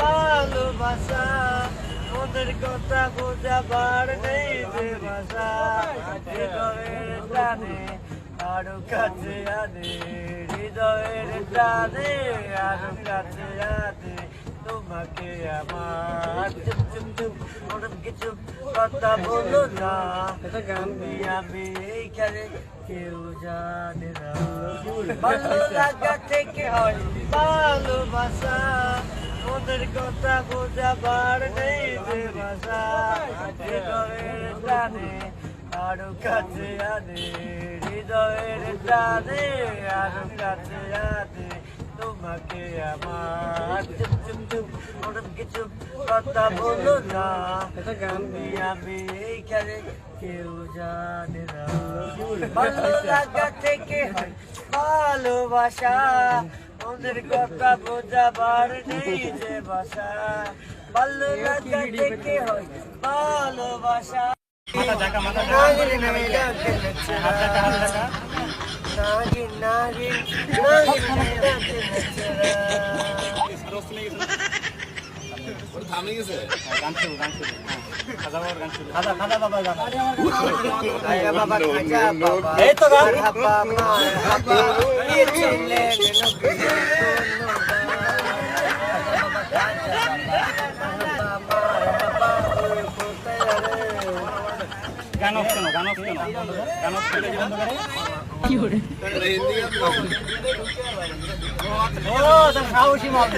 ভালোবাসা, ওদের কথা বোঝাবার নেই যে ভাষা। হৃদয়ের আরও কাছে হৃদয়ের টানে আরও কাছে আনে আমার। চুপ চুপ চুপ, ওরম কিছু কথা বলো না। আমি আমি এইখানে কেউ জানে না। ভালো লাগা থেকে হয় ভালোবাসা। ওদের কথা বোঝাবার নেই যে হৃদয়ের টানে, আরও কাছে আনে, হৃদয়ের টানে, আরও কাছে আনে, তোমাকে আমার। চুপ চুপ চুপ ওরম কিছু কথা বলো না। আমি আমি এইখানে কেউ জানে না। ভালো লাগা থেকে হয় ভালোবাসা। ওদের কথা বোঝাবার নেই যে ভাষা লাগা থেকে হয় ভালোবাসা। নাগিন। নাগিন বাবা খাজা বাবা এই তো গান। হাবা গান অফ কেন গান অফ কেন? গান অফ কেন? বন্ধ করে? হিন্দি গান ও তো সাহসী মাল